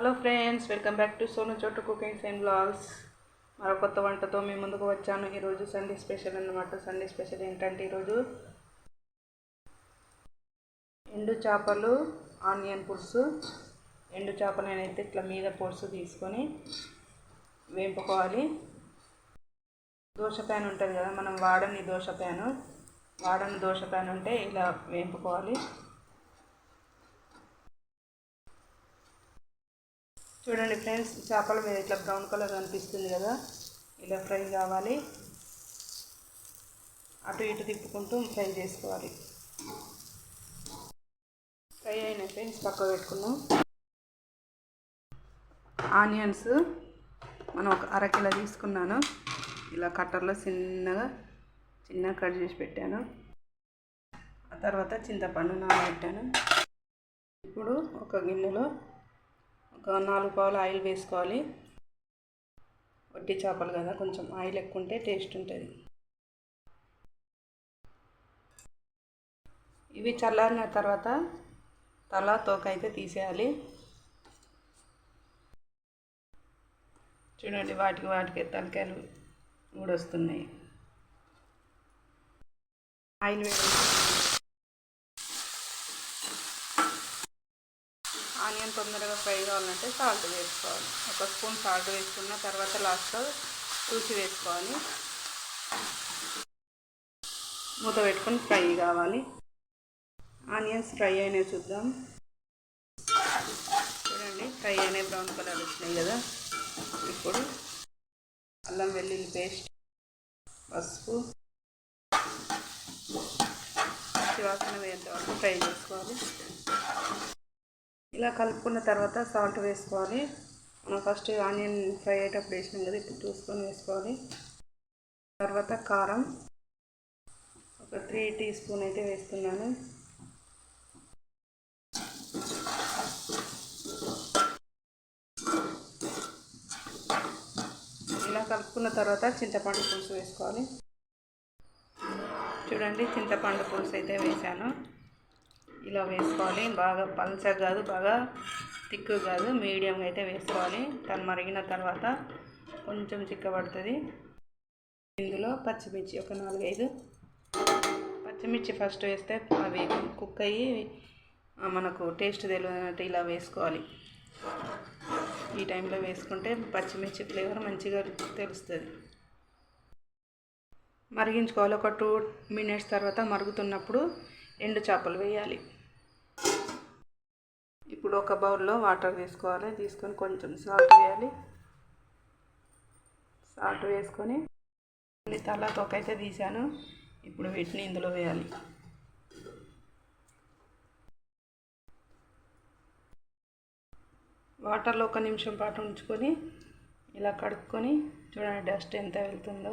Hello friends welcome back to Sonu Chotu cookings and blogs మరో కొత్త వంటతో మీ ముందుకు వచ్చాను. ఈరోజు సండే స్పెషల్ అన్నమాట. సండే స్పెషల్ ఏంటంటే ఈరోజు ఎండు చేపలు ఆనియన్ పులుసు. ఎండు చేపలు నేనైతే ఇట్లా మీద పులుసు తీసుకొని వేపుకోవాలి. దోశ ప్యాన్ ఉంటుంది కదా మనం వాడని దోశ ప్యాను. వాడని దోశ ప్యాన్ ఉంటే ఇలా వేపుకోవాలి. చూడండి ఫ్రెండ్స్ చేపల మీద ఇట్లా బ్రౌన్ కలర్ కనిపిస్తుంది కదా? ఇలా ఫ్రై కావాలి. అటు ఇటు తిప్పుకుంటూ ఫ్రై చేసుకోవాలి. ఫ్రై అయిన ఫ్రెండ్స్ పక్క పెట్టుకున్నాం ఆనియన్స్ మనం ఒక అరకిలో తీసుకున్నాను. ఇలా కట్టర్లో చిన్నగా చిన్నగా కట్ చేసి పెట్టాను. ఆ తర్వాత చింతపండు నానబెట్టాను. ఇప్పుడు ఒక గిన్నెలో ఒక నాలుగు పావులు ఆయిల్ వేసుకోవాలి. వట్టి చేపలు కదా కొంచెం ఆయిల్ ఎక్కువ ఉంటే టేస్ట్ ఉంటుంది. ఇవి చల్లారిన తర్వాత తల తోక అయితే తీసేయాలి. చూడండి వాటికి వాటికి తలకాయలు కూడా వస్తున్నాయి ఆయిల్ వేడి ఆనియన్ తొందరగా ఫ్రై కావాలంటే సాల్ట్ వేసుకోవాలి. ఒక స్పూన్ సాల్ట్ వేసుకున్న తర్వాత లాస్ట్లో చూసి వేసుకోవాలి. మూత పెట్టుకొని ఫ్రై కావాలి. ఆనియన్స్ ఫ్రై అయినవి చూద్దాం. చూడండి ఫ్రై అయినాయి బ్రౌన్ కలర్ వచ్చినాయి కదా. ఇప్పుడు అల్లం వెల్లుల్లి పేస్ట్ పసుపు వాసన వేయడం ఫ్రై చేసుకోవాలి. ఇలా కలుపుకున్న తర్వాత సాల్ట్ వేసుకోవాలి. మనం ఫస్ట్ ఆనియన్ ఫ్రై అయ్యేటప్పుడు వేసినాం కదా ఇప్పుడు చూసుకొని వేసుకోవాలి. తర్వాత కారం. ఒక త్రీ టీ స్పూన్ అయితే వేస్తున్నాను. ఇలా కలుపుకున్న తర్వాత చింతపండు పులుసు వేసుకోవాలి. చూడండి చింతపండు పులుసు అయితే వేసాను. ఇలా వేసుకోవాలి. బాగా పల్చగా కాదు బాగా తిక్కు కాదు మీడియంగా అయితే వేసుకోవాలి. తను మరిగిన తర్వాత కొంచెం చిక్కబడుతుంది. ఇందులో పచ్చిమిర్చి ఒక నాలుగైదు. పచ్చిమిర్చి ఫస్ట్ వేస్తే అవి కుక్ అయ్యి మనకు టేస్ట్ తెలియనట్టు ఇలా వేసుకోవాలి. ఈ టైంలో వేసుకుంటే పచ్చిమిర్చి ఫ్లేవర్ మంచిగా తెలుస్తుంది. మరిగించుకోవాలి. ఒక టూ మినిట్స్ తర్వాత మరుగుతున్నప్పుడు ఎండు చేపలు వేయాలి. ఇప్పుడు ఒక బౌల్లో వాటర్ వేసుకోవాలి. తీసుకొని కొంచెం సాల్ట్ వేయాలి. సాల్ట్ వేసుకొని తల తొక్కైతే తీసాను ఇప్పుడు వీటిని ఇందులో వేయాలి. వాటర్లో ఒక నిమిషం పాటు ఉంచుకొని ఇలా కడుక్కొని చూడండి డస్ట్ ఎంత వెళ్తుందో.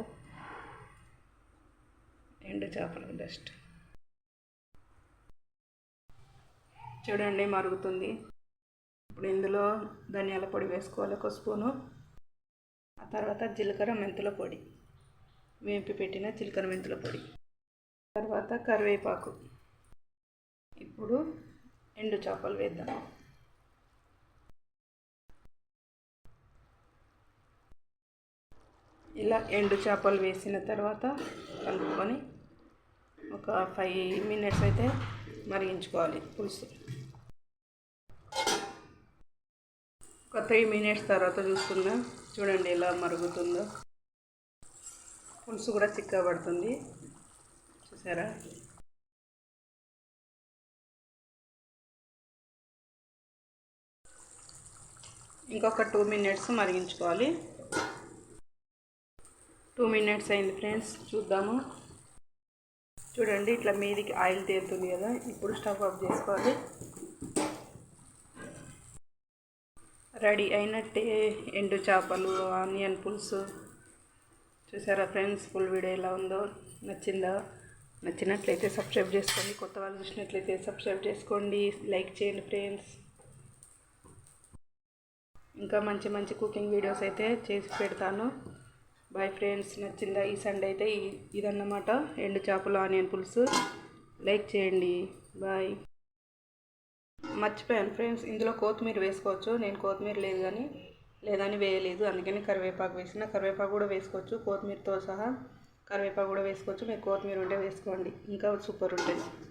ఎండు చేపల డస్ట్ చూడండి మరుగుతుంది. ఇప్పుడు ఇందులో ధనియాల పొడి వేసుకోవాలి ఒక స్పూను. ఆ తర్వాత జీలకర్ర మెంతుల పొడి. వేపి పెట్టిన జీలకర్ర మెంతుల పొడి. తర్వాత కరివేపాకు. ఇప్పుడు ఎండు చేపలు వేద్దాం. ఇలా ఎండు చేపలు వేసిన తర్వాత కలుపుకొని ఒక ఫైవ్ మినిట్స్ అయితే మరిగించుకోవాలి పులుసు ఒక త్రీ మినిట్స్ తర్వాత చూసుకుందాం చూడండి ఎలా మరుగుతుందో. పులుసు కూడా చిక్కబడుతుంది చూసారా? ఇంకొక టూ మినిట్స్ మరిగించుకోవాలి. టూ మినిట్స్ అయింది ఫ్రెండ్స్. చూద్దాము. చూడండి ఇట్లా మీదికి ఆయిల్ తేలుతుంది కదా. ఇప్పుడు స్టవ్ ఆఫ్ చేసుకోవాలి. రెడీ అయినట్టే ఎండు చేపలు ఆనియన్ పులుసు. చూసారా ఫ్రెండ్స్ ఫుల్ వీడియో ఎలా ఉందో? నచ్చిందా? నచ్చినట్లయితే సబ్స్క్రైబ్ చేసుకోండి. కొత్త వాళ్ళు చూసినట్లయితే సబ్స్క్రైబ్ చేసుకోండి. లైక్ చేయండి ఫ్రెండ్స్. ఇంకా మంచి మంచి కుకింగ్ వీడియోస్ అయితే చేసి పెడతాను. బాయ్ ఫ్రెండ్స్ నచ్చిందా? ఈ సండే అయితే ఇదన్నమాట. ఎండు చేపలు ఆనియన్ పులుసు. లైక్ చేయండి. బాయ్. మర్చిపోయాను ఫ్రెండ్స్. ఇందులో కొత్తిమీర వేసుకోవచ్చు. నేను కొత్తిమీర లేదు కానీ లేదని వేయలేదు. అందుకని కరివేపాకు వేసిన. కరివేపాకు కూడా వేసుకోవచ్చు. కొత్తిమీరతో సహా కరివేపాకు కూడా వేసుకోవచ్చు. మీరు కొత్తిమీర ఉంటే వేసుకోండి. ఇంకా సూపర్ ఉంటుంది.